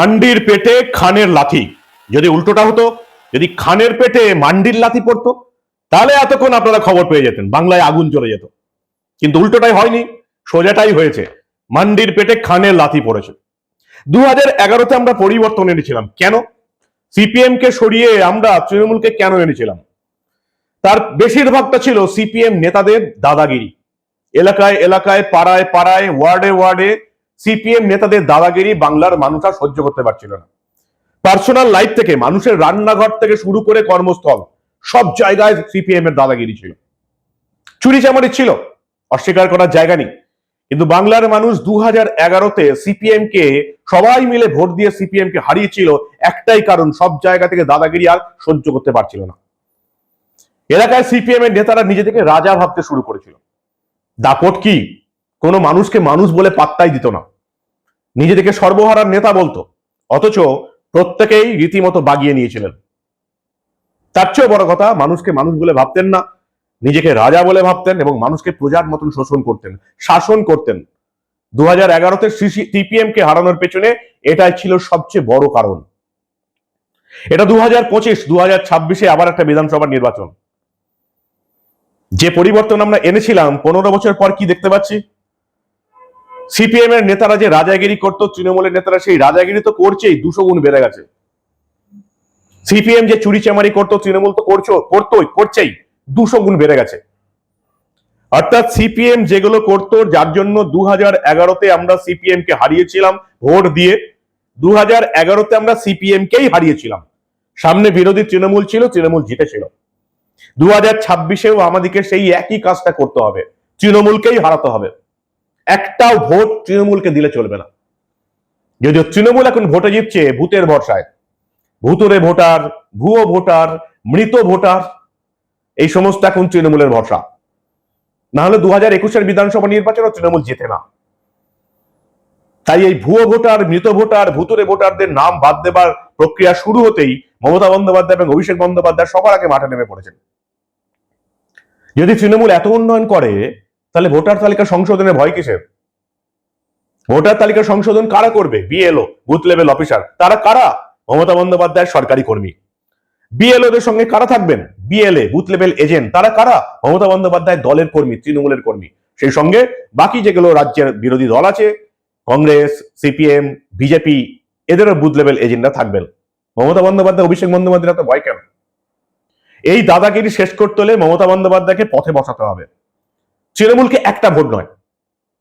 মান্ডির পেটে খানের লাথি। যদি উল্টোটা হতো, যদি খানের পেটে মান্ডির লাথি পড়তো, তাহলে এতক্ষণ আপনারা খবর পেয়ে যেতেন, বাংলায় আগুন চলে যেত। কিন্তু উল্টোটাই হয়নি, সোজাটাই হয়েছে, মান্ডির পেটে খানের লাথি পড়েছে। দু হাজার এগারোতে আমরা পরিবর্তন এনেছিলাম। কেন? সিপিএম কে সরিয়ে আমরা তৃণমূলকে কেন এনেছিলাম? তার বেশিরভাগটা ছিল সিপিএম নেতাদের দাদাগিরি। এলাকায় এলাকায়, পাড়ায় পাড়ায়, ওয়ার্ডে ওয়ার্ডে সিপিএম নেতাদের দাদাগিরি বাংলার মানুষ আর সহ্য করতে পারছিল না। পার্সোনাল লাইফ থেকে, মানুষের রান্নাঘর থেকে শুরু করে কর্মস্থল, সব জায়গায় সিপিএম এর দাদাগিরি ছিল। চুরি চামারি ছিল, অস্বীকার করার জায়গা নেই। কিন্তু বাংলার মানুষ দু হাজার এগারোতে সিপিএম কে, সবাই মিলে ভোট দিয়ে সিপিএম কে হারিয়েছিল, একটাই কারণ, সব জায়গা থেকে দাদাগিরি আর সহ্য করতে পারছিল না। এলাকায় সিপিএম এর নেতারা নিজেদেরকে রাজা ভাবতে শুরু করেছিল। দাপট কি? কোনো মানুষকে মানুষ বলে পাত্তাই দিত না। নিজেদেরকে সর্বহারার নেতা বলতো, অথচ প্রত্যেকেই রীতিমতো বাগিয়ে নিয়েছিলেন। তার চেয়েও বড় কথা, মানুষকে মানুষ বলে ভাবতেন না, নিজেকে রাজা বলে ভাবতেন এবং মানুষকে প্রজার মতন শোষণ করতেন, শাসন করতেন। দু হাজার এগারোতে সিপিএম কে হারানোর পেছনে এটাই ছিল সবচেয়ে বড় কারণ। এটা দু হাজার পঁচিশ দু হাজার ছাব্বিশে আবার একটা বিধানসভা নির্বাচন। যে পরিবর্তন আমরা এনেছিলাম, পনেরো বছর পর কি দেখতে পাচ্ছি? সিপিএম এর নেতারা যে রাজাগিরি করতো, তৃণমূলের নেতারা সেই রাজাগিরি তো করছেই, দুশো গুণ বেড়ে গেছে। সিপিএম যে চুরি চামারি করতো, তৃণমূল তো করছ, করতোই, করছেই, দুশো গুণ বেড়ে গেছে। অর্থাৎ সিপিএম যেগুলো করতো, যার জন্য দু হাজার এগারোতে আমরা সিপিএম কে হারিয়েছিলাম ভোট দিয়ে দু হাজার এগারোতে আমরা সিপিএম কেই হারিয়েছিলাম। সামনে বিরোধী তৃণমূল ছিল, তৃণমূল জিতেছিল। দু হাজার ছাব্বিশেও আমাদেরকে সেই একই কাজটা করতে হবে, তৃণমূলকেই হারাতে হবে। একটাও ভোট তৃণমূলকে দিলে চলবে না। যদিও তৃণমূল এখন ভোটে জিতছে ভূতের ভরসায়। ভূতরে ভোটার, ভুয়ো ভোটার, মৃত ভোটার, এই সমস্ত এখন তৃণমূলের ভরসা। না হলে দু হাজার একুশের বিধানসভা নির্বাচনে তৃণমূল জেতে না। তাই এই ভুয়ো ভোটার, মৃত ভোটার, ভূতুরে ভোটারদের নাম বাদ দেবার প্রক্রিয়া শুরু হতেই মমতা বন্দ্যোপাধ্যায় এবং অভিষেক বন্দ্যোপাধ্যায় সবার আগে মাঠে নেমে পড়েছেন। যদি তৃণমূল এত উন্নয়ন করে তাহলে ভোটার তালিকা সংশোধনের ভয় কিসের? ভোটার তালিকা সংশোধন কারা করবে? BLO, booth level officer. তারা কারা? মমতা বন্দ্যোপাধ্যায়ের সরকারি কর্মী। বিএলওদের সঙ্গে কারা থাকবেন? বিএলএ, বুথ লেভেল এজেন্ট, তারা কারা? মমতা বন্দ্যোপাধ্যায় দলের কর্মী, তৃণমূলের কর্মী। সেই সঙ্গে বাকি যেগুলো রাজ্যের বিরোধী দল আছে, কংগ্রেস, সিপিএম, বিজেপি, এদেরও বুথ লেভেল এজেন্টরা থাকবেন। মমতা বন্দ্যোপাধ্যায়, অভিষেক বন্দ্যোপাধ্যায় তো ভয় কেন? এই দাদাগিরি শেষ করতে হলে মমতা বন্দ্যোপাধ্যায়কে পথে বসাতে হবে। তৃণমূলকে একটা ভোট নয়।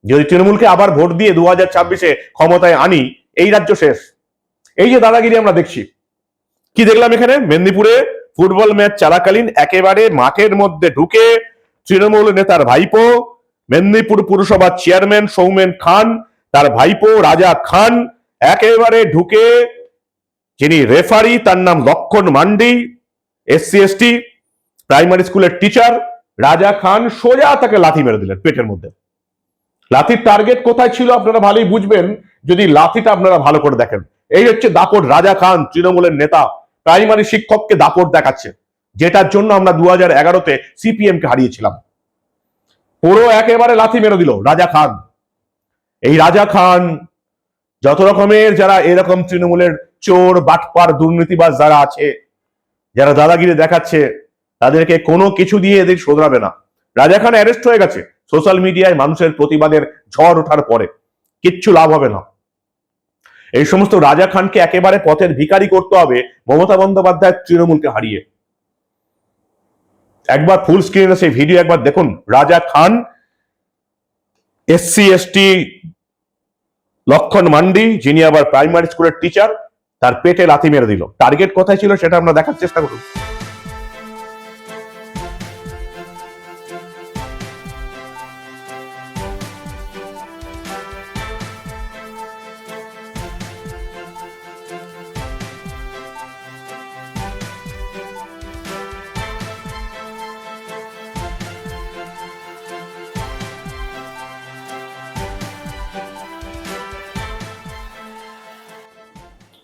যদি তৃণমূলকে আবার ভোট দিয়ে দু হাজার ছাব্বিশে ক্ষমতায় আনি, এই রাজ্য শেষ। এই যে দাদাগিরি আমরা দেখছি, কি দেখলাম এখানে? মেদিনীপুরে ফুটবল ম্যাচ চলাকালীন একেবারে মাঠের মধ্যে ঢুকে তৃণমূল নেতার ভাইপো, মেদিনীপুর পুরসভার চেয়ারম্যান সৌমেন খান, তার ভাইপো রাজা খান, একেবারে ঢুকে যিনি রেফারি, তার নাম Lakshman Mandi, SC, ST, primary স্কুলের টিচার রাজা খান সোজা তাকে লাথি মেরে দিলেন পেটের মধ্যে। লাথির টার্গেট কোথায় ছিল আপনারা ভালোই বুঝবেন, যদি লাথিটা আপনারা ভালো করে দেখেন। এই হচ্ছে দাপট রাজা খান, তৃণমূলের নেতা। প্রাইমারি শিক্ষককে দাপট দেখাচ্ছে, যেটার জন্য আমরা দু হাজার এগারোতে সিপিএম কে হারিয়েছিলাম। পুরো একেবারে লাথি মেরে দিল রাজা খান। এই রাজা খান, যত রকমের যারা এরকম তৃণমূলের চোর, বাটপার, দুর্নীতিবাজ যারা আছে, যারা দাদাগিরি দেখাচ্ছে তাদেরকে কোনো কিছু দিয়ে এদের শোধরাবে না। রাজা খান অ্যারেস্ট হয়ে গেছে। সোশ্যাল মিডিয়ায় মানুষের প্রতিবাদের ঝড় ওঠার পরে। কিচ্ছু লাভ হবে না। এই সমস্ত রাজা খানকে একেবারে পথের ভিখারি করতে হবে মমতা বন্দ্যোপাধ্যায় তৃণমূলকে হারিয়ে। একবার ফুল স্ক্রিনে সেই ভিডিও একবার দেখুন। রাজা খান এসসি এসটি লক্ষণ মান্ডি, যিনি আবার প্রাইমারি স্কুলের টিচার তার পেটে লাথি মেরে দিল। টার্গেট কোথায় ছিল সেটা আমরা দেখার চেষ্টা করুন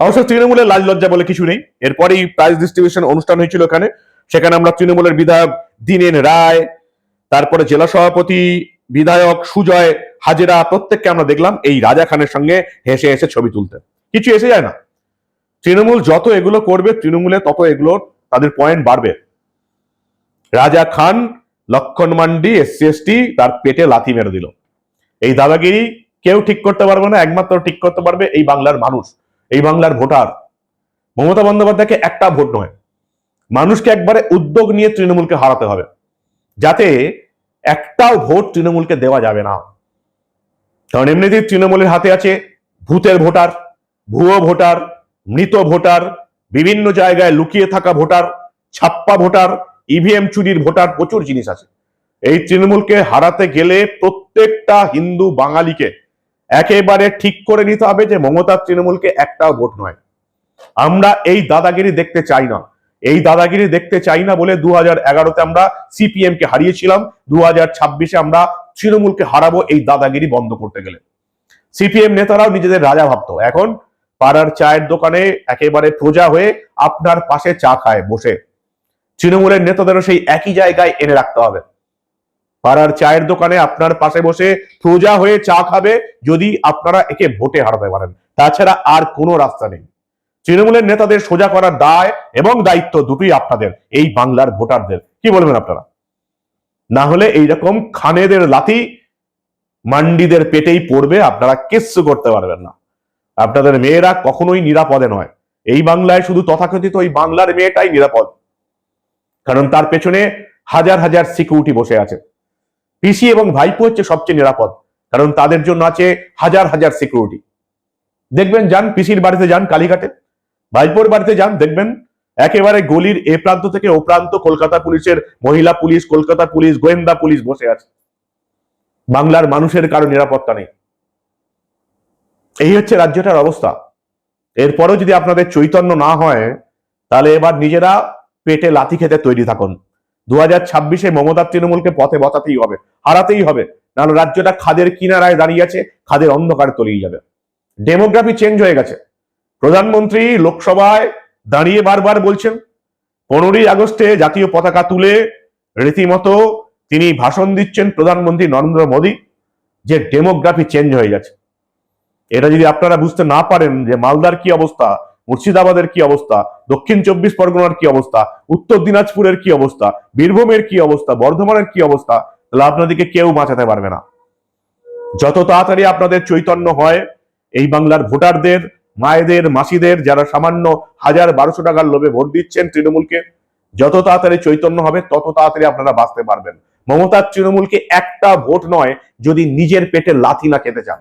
অবশ্য তৃণমূলের লাজ লজ্জা বলে কিছু নেই। এরপরেই প্রাইজ ডিস্ট্রিবিউশন অনুষ্ঠান হয়েছিল এখানে। সেখানে আমরা তৃণমূলের বিধায়ক দিনেন রায়, তারপরে জেলা সভাপতি বিধায়ক সুজয় হাজেরা প্রত্যেককে আমরা দেখলাম এই রাজা খানের সঙ্গে হেসে হেসে ছবি তুলতে। কিছু এসে যায় না। তৃণমূল যত এগুলো করবে, তৃণমূলে তত এগুলো তাদের পয়েন্ট বাড়বে। রাজা খান, লক্ষণ মান্ডি এসসি এসটি তার পেটে লাথি মেরে দিল। এই দাদাগিরি কেউ ঠিক করতে পারবে না, একমাত্র ঠিক করতে পারবে এই বাংলার মানুষ। এই বাংলার ভোটার। মমতা বন্দ্যোপাধ্যায়কে একটা ভোট নয়। মানুষকে একবারে উদ্যোগ নিয়ে তৃণমূলকে হারাতে হবে। যাতে একটাও ভোট তৃণমূলকে দেওয়া যাবে না। কারণ এমনিতেই তৃণমূলের হাতে আছে ভূতের ভোটার, ভুয়ো ভোটার, মৃত ভোটার, বিভিন্ন জায়গায় লুকিয়ে থাকা ভোটার, ছাপ্পা ভোটার, ইভিএম চুরির ভোটার, প্রচুর জিনিস আছে। এই তৃণমূলকে হারাতে গেলে প্রত্যেকটা হিন্দু বাঙালিকে একেবারে ঠিক করে নিতে হবে যে মমতার তৃণমূলকে একটাও ভোট নয়। আমরা এই দাদাগিরি দেখতে চাই না। এই দাদাগিরি দেখতে চাই না বলে দু হাজার এগারোতে আমরা সিপিএম কে হারিয়েছিলাম। দু হাজার ছাব্বিশে আমরা তৃণমূলকে হারাবো এই দাদাগিরি বন্ধ করতে গেলে। সিপিএম নেতারাও নিজেদের রাজা ভাবতো। এখন পাড়ার চায়ের দোকানে একেবারে প্রজা হয়ে আপনার পাশে চা খায়, বসে। তৃণমূলের নেতাদেরও সেই একই জায়গায় এনে রাখতে হবে। পাড়ার চায়ের দোকানে আপনার পাশে বসে প্রজা হয়ে চা খাবে যদি আপনারা একে ভোটে হারাতে পারেন। তাছাড়া আর কোনো রাস্তা নেই। তৃণমূলের নেতাদের সোজা করার দায় এবং দায়িত্ব দুটোই আপনাদের, এই বাংলার ভোটারদের। কি বলবেন আপনারা? না হলে এইরকম খানেদের লাথি মান্ডিদের পেটেই পড়বে, আপনারা কিচ্ছু করতে পারবেন না। আপনাদের মেয়েরা কখনোই নিরাপদে নয়। এই বাংলায় শুধু তথাকথিত ওই বাংলার মেয়েটাই নিরাপদ। কারণ তার পেছনে হাজার হাজার সিকিউরিটি বসে আছে। পিসি এবং ভাইপো হচ্ছে সবচেয়ে নিরাপদ, কারণ তাদের জন্য আছে হাজার হাজার সিকিউরিটি দেখবেন যান, পিসির বাড়িতে যান কালীঘাটে, ভাইপোর বাড়িতে যান, দেখবেন একেবারে গলির এ প্রান্ত থেকে ও প্রান্ত কলকাতা পুলিশের মহিলা পুলিশ, কলকাতা পুলিশ, গোয়েন্দা পুলিশ বসে আছে। বাংলার মানুষের কারও নিরাপত্তা নেই। এই হচ্ছে রাজ্যটার অবস্থা। এরপরও যদি আপনাদের চৈতন্য না হয়, তাহলে এবার নিজেরা পেটে লাথি খেতে তৈরি থাকুন। দু হাজার ছাব্বিশে মমতা তৃণমূলকে পথে বসাতেই হবে, হারাতেই হবে। নাহলে রাজ্যটা খাদের কিনারায় দাঁড়িয়ে আছে, খাদের অন্ধকারে তলিয়ে যাবে। ডেমোগ্রাফি চেঞ্জ হয়ে গেছে। প্রধানমন্ত্রী লোকসভায় দাঁড়িয়ে বারবার বলছেন, পনেরোই আগস্টে জাতীয় পতাকা তুলে রীতিমতো তিনি ভাষণ দিচ্ছেন প্রধানমন্ত্রী নরেন্দ্র মোদী, যে ডেমোগ্রাফি চেঞ্জ হয়ে গেছে। এটা যদি আপনারা বুঝতে না পারেন যে মালদার কি অবস্থা মুর্শিদাবাদের কি অবস্থা? দক্ষিণ চব্বিশ পরগনার কি অবস্থা? উত্তর দিনাজপুরের কি অবস্থা? বীরভূমের কি অবস্থা? বর্ধমানের কি অবস্থা? তাহলে আপনাদেরকে কেউ বাঁচাতে পারবে না। যত তাড়াতাড়ি আপনাদের চৈতন্য হয়, এই বাংলার ভোটারদের, মায়েদের, মাসিদের, যারা সামান্য হাজার বারোশো টাকার লোভে ভোট দিচ্ছেন তৃণমূলকে, যত তাড়াতাড়ি চৈতন্য হবে, তত তাড়াতাড়ি আপনারা বাঁচতে পারবেন। মমতার তৃণমূলকে একটা ভোট নয়, যদি নিজের পেটে লাথি না খেতে চান।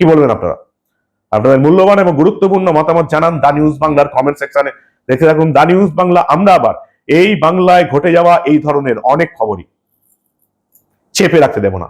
কি বলবেন আপনারা? আপনাদের মূল্যবান এবং গুরুত্বপূর্ণ মতামত জানান দা নিউজ বাংলার কমেন্ট সেকশনে দেখে থাকুন দা নিউজ বাংলা, আমরা আবার এই বাংলায় ঘটে যাওয়া এই ধরনের অনেক খবরই। চেপে রাখতে দেব না।